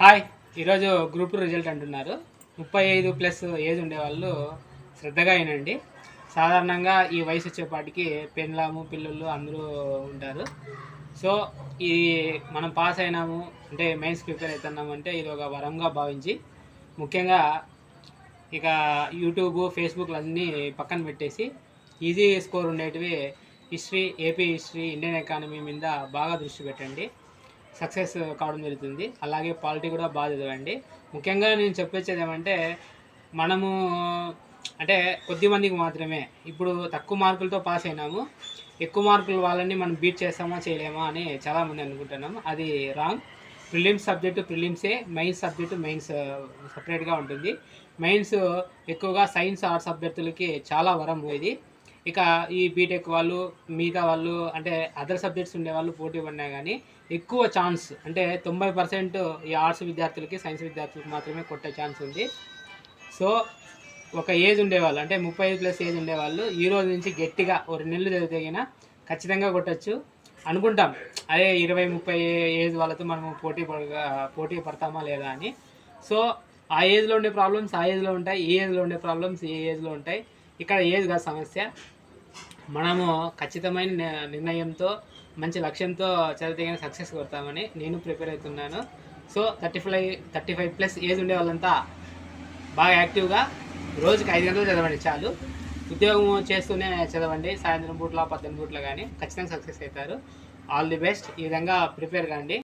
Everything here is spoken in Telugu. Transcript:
హాయ్. ఈరోజు గ్రూప్ టూ రిజల్ట్ అంటున్నారు. ముప్పై ఐదు ప్లస్ ఏజ్ ఉండేవాళ్ళు శ్రద్ధగా అయినండి సాధారణంగా ఈ వయసు వచ్చేపాటికి పెన్లాము పిల్లలు అందరూ ఉంటారు. సో ఈ మనం పాస్ అయినాము అంటే మెయిన్స్ ప్రిపేర్ అవుతున్నాము అంటే ఇది ఒక వరంగా భావించి ముఖ్యంగా ఇక యూట్యూబ్ ఫేస్బుక్లు అన్నీ పక్కన పెట్టేసి ఈజీ స్కోర్ ఉండేటివి history AP history Indian economy మీద బాగా దృష్టి పెట్టండి. సక్సెస్ కావడం జరుగుతుంది. అలాగే పాలిటీ కూడా బాగా చదవండి. ముఖ్యంగా నేను చెప్పొచ్చేది ఏమంటే మనము అంటే కొద్ది మందికి మాత్రమే. ఇప్పుడు తక్కువ మార్కులతో పాస్ అయినాము. ఎక్కువ మార్కులు వాళ్ళని మనం బీట్ చేస్తామా చేయలేమా అని చాలామంది అనుకుంటున్నాము అది రాంగ్. ప్రిలిమ్స్ సబ్జెక్టు ప్రిలిమ్సే మెయిన్స్ సబ్జెక్టు మెయిన్స్ సపరేట్గా ఉంటుంది. మెయిన్స్ ఎక్కువగా సైన్స్ ఆర్ట్స్ అభ్యర్థులకి చాలా వరం ఇది ఇక ఈ బీటెక్ వాళ్ళు మిగతా వాళ్ళు అంటే అదర్ సబ్జెక్ట్స్ ఉండే వాళ్ళు పోటీ పడినా కానీ ఎక్కువ ఛాన్స్ అంటే తొంభై పర్సెంట్ ఈ ఆర్ట్స్ విద్యార్థులకి సైన్స్ విద్యార్థులకి మాత్రమే కొట్టే ఛాన్స్ ఉంది. సో ఒక ఏజ్ ఉండేవాళ్ళు అంటే ముప్పై ఐదు ప్లస్ ఏజ్ ఉండేవాళ్ళు ఈ రోజు నుంచి గట్టిగా ఒక రెండు నెలలు చదివితేగినా ఖచ్చితంగా కొట్టచ్చు. అనుకుంటాం అదే ఇరవై ముప్పై ఏజ్ వాళ్ళతో మనము పోటీ పడగా పోటీ పడతామా లేదా అని. సో ఆ ఏజ్లో ఉండే ప్రాబ్లమ్స్ ఆ ఏజ్లో ఉంటాయి ఈ ఏజ్లో ఉండే ప్రాబ్లమ్స్ ఈ ఏజ్లో ఉంటాయి. ఇక్కడ ఏజ్ కాదు సమస్య. మనము ఖచ్చితమైన నిర్ణయంతో మంచి లక్ష్యంతో చదివితే సక్సెస్ కొడతామని నేను ప్రిపేర్ అవుతున్నాను. So thirty five thirty five plus age ఉండే వాళ్ళంతా బాగా యాక్టివ్గా రోజుకి ఐదు గంటలు చదవండి చాలు. ఉద్యోగం చేస్తూనే చదవండి. సాయంత్రం పూట్ల పద్దెనిమిది పూట్ల కానీ ఖచ్చితంగా సక్సెస్ అవుతారు. ఆల్ ది బెస్ట్ ఈ విధంగా ప్రిపేర్ కాండి.